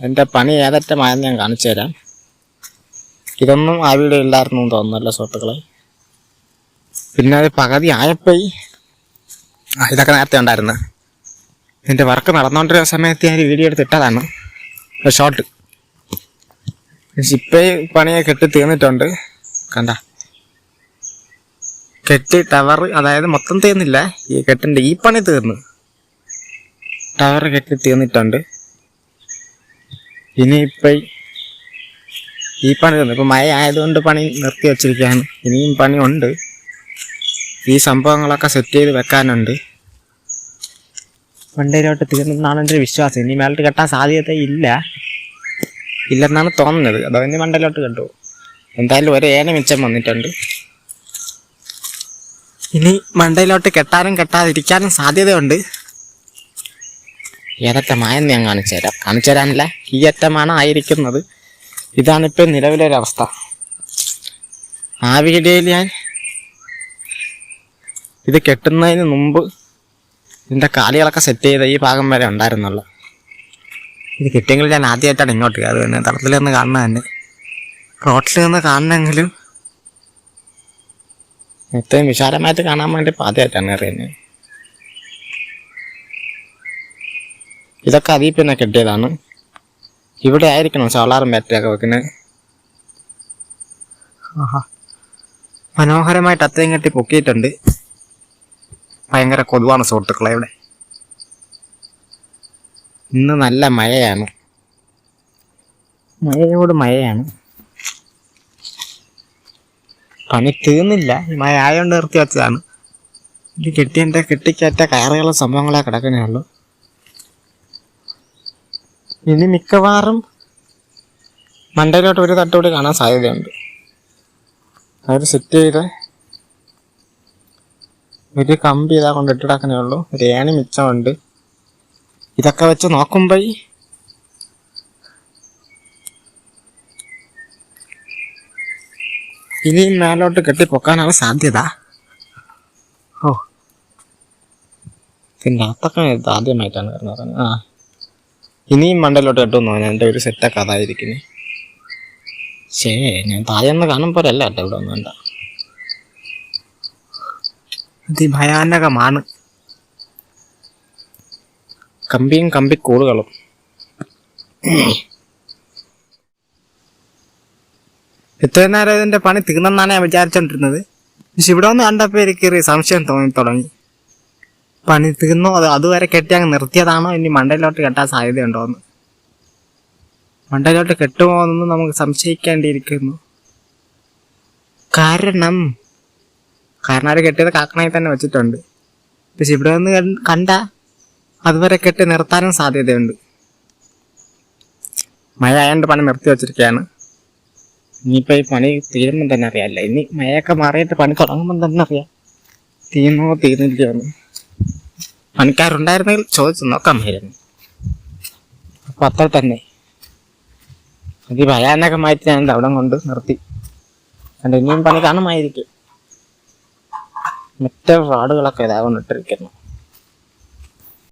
എന്റെ പണി ഏതറ്റമായെന്ന് ഞാൻ കാണിച്ചു തരാം. ഇതൊന്നും ആ ഇല്ലായിരുന്നു തോന്നുന്നല്ലോ സുഹൃത്തുക്കളെ? പിന്നെ അത് പകുതി ആയപ്പോയി. ആ ഇതൊക്കെ നേരത്തെ ഉണ്ടായിരുന്നു. എന്റെ വർക്ക് നടന്നുകൊണ്ടിരുന്ന സമയത്ത് ഞാൻ വീഡിയോ എടുത്ത് ഇട്ടതാണ്. ഷോർട്ട് ഇപ്പം പണിയെ കെട്ടി തീർന്നിട്ടുണ്ട്. കണ്ട. കെട്ടി ടവർ അതായത് മൊത്തം തീർന്നില്ല. ഈ കെട്ടിന്റെ ഈ പണി തീർന്നു. ടവർ കെട്ടി തീർന്നിട്ടുണ്ട്. ഇനിയിപ്പം ഈ പണി തന്നെ. ഇപ്പോൾ മഴ ആയതുകൊണ്ട് പണി നിർത്തി വച്ചിരിക്കുകയാണ്. ഇനിയും പണി ഉണ്ട് ഈ സംഭവങ്ങളൊക്കെ സെറ്റ് ചെയ്ത് വെക്കാനുണ്ട്. മണ്ടയിലോട്ട് തീർന്നെന്നാണ് എന്റെ ഒരു വിശ്വാസം. ഇനി മേലോട്ട് കെട്ടാൻ സാധ്യത ഇല്ല. ഇല്ലെന്നാണ് തോന്നുന്നത്. അതോ ഇനി മണ്ടയിലോട്ട് കെട്ടു എന്തായാലും ഒരു ഏന മിച്ചം വന്നിട്ടുണ്ട്. ഇനി മണ്ടയിലോട്ട് കെട്ടാനും കെട്ടാതിരിക്കാനും സാധ്യതയുണ്ട്. ഏതറ്റമായെന്ന് ഞാൻ കാണിച്ചു തരാം. കാണിച്ചു തരാനല്ല ഈ അറ്റമാണ് ആയിരിക്കുന്നത്. ഇതാണിപ്പോൾ നിലവിലെ ഒരവസ്ഥ ആ വീഡിയോയിൽ ഞാൻ ഇത് കെട്ടുന്നതിന് മുമ്പ് ഇതിന്റെ കാലുകളൊക്കെ സെറ്റ് ചെയ്ത ഈ ഭാഗം വരെ ഉണ്ടായിരുന്നുള്ളു. ഇത് കിട്ടിയെങ്കിൽ ഞാൻ ആദ്യമായിട്ടാണ് ഇങ്ങോട്ട് അത് തന്നെ തളത്തിൽ നിന്ന് കാണുന്നത് തന്നെ. റോട്ടിൽ നിന്ന് കാണണമെങ്കിലും ഇത്രയും വിശാലമായിട്ട് കാണാൻ വേണ്ടി ആദ്യമായിട്ടാണ് കയറിയത് ഇതൊക്കെ അതിൽ പിന്നെ കെട്ടിയതാണ്. ഇവിടെ ആയിരിക്കണം സോളാറും ബാറ്ററിയൊക്കെ വെക്കുന്നത് മനോഹരമായിട്ട് അത്രയും കെട്ടി പൊക്കിയിട്ടുണ്ട്. ഭയങ്കര കൊതുവാണ് സുഹൃത്തുക്കളെ ഇവിടെ. ഇന്ന് നല്ല മഴയാണ്. മഴയോട് മഴയാണ്. പണി തീർന്നില്ല. മഴ ആയതുകൊണ്ട് നിർത്തി വെച്ചതാണ്. ഇത് കെട്ടിയതിന്റെ കെട്ടിക്കയറ്റ കയറുകളും സംഭവങ്ങളെ കിടക്കുന്നേ ഉള്ളൂ. ഇനി മിക്കവാറും മണ്ടയിലോട്ട് ഒരു തട്ടുകൂടി കാണാൻ സാധ്യതയുണ്ട്. അവർ സെറ്റ് ചെയ്ത് ഒരു കമ്പി ഇതാ കൊണ്ട് ഇട്ടിടാക്കണേ ഉള്ളൂ. ഒരു ഏണി മിച്ചമുണ്ട് ഇതൊക്കെ വെച്ച് നോക്കുമ്പോൾ ഇനി മേലോട്ട് കെട്ടി പൊക്കാനാണ് സാധ്യത. ഓ. പിന്നെ അതൊക്കെ ആദ്യമായിട്ടാണ് പറഞ്ഞത് ആ. ഇനിയും മണ്ടയിലോട്ട് കെട്ടുമെന്നോ എന്റെ ഒരു കഥ അതായിരിക്കുന്നേ. ശേ ഞാൻ താഴെന്ന് അല്ല കേട്ടോ ഇവിടെ ഒന്നും അതിഭയാനകമാണ്. കമ്പിയും കമ്പിക്കൂടുകളും ഇത്രയും നേരം ഇതിന്റെ പണി തീർന്നെന്നാണ് ഞാൻ വിചാരിച്ചോണ്ടിരുന്നത്. പക്ഷെ ഇവിടെ ഒന്ന് കണ്ടപ്പോൾ എനിക്ക് സംശയം തോന്നി തുടങ്ങി. പണി തീർന്നോ. അത് അതുവരെ കെട്ടി അങ്ങ് നിർത്തിയതാണോ? ഇനി മണ്ടയിലോട്ട് കെട്ടാൻ സാധ്യതയുണ്ടോ എന്ന് മണ്ടയിലോട്ട് കെട്ടുമോ എന്ന് നമുക്ക് സംശയിക്കേണ്ടിയിരിക്കുന്നു. കാരണം കാരണം അവർ കെട്ടിയത് കാക്കണയിൽ തന്നെ വെച്ചിട്ടുണ്ട്. പക്ഷെ ഇവിടെ നിന്ന് കണ്ട അതുവരെ കെട്ടി നിർത്താനും സാധ്യതയുണ്ട്. മഴ ആയതുകൊണ്ട് പണി നിർത്തി വെച്ചിരിക്കുകയാണ് ഇനിയിപ്പോൾ ഈ പണി തീരുമ്പം തന്നെ അറിയാമല്ല ഇനി മഴയൊക്കെ മാറിയിട്ട് പണി തുടങ്ങുമ്പം തന്നെ അറിയാം. തീർന്നോ തീർന്നില്ലയോന്ന് പണിക്കാരുണ്ടായിരുന്നെങ്കിൽ ചോദിച്ചു നോക്കാമായിരുന്നു അപ്പം അത്ര തന്നെ. അതിഭയാനകമായിട്ട് ഞാൻ അവിടെ കൊണ്ട് നിർത്തി. അതുകൊണ്ട് പണി കാണുമായിരിക്കും. മറ്റേ ഫ്രോഡുകളൊക്കെ ഇതാകൊണ്ടിട്ടിരിക്കുന്നു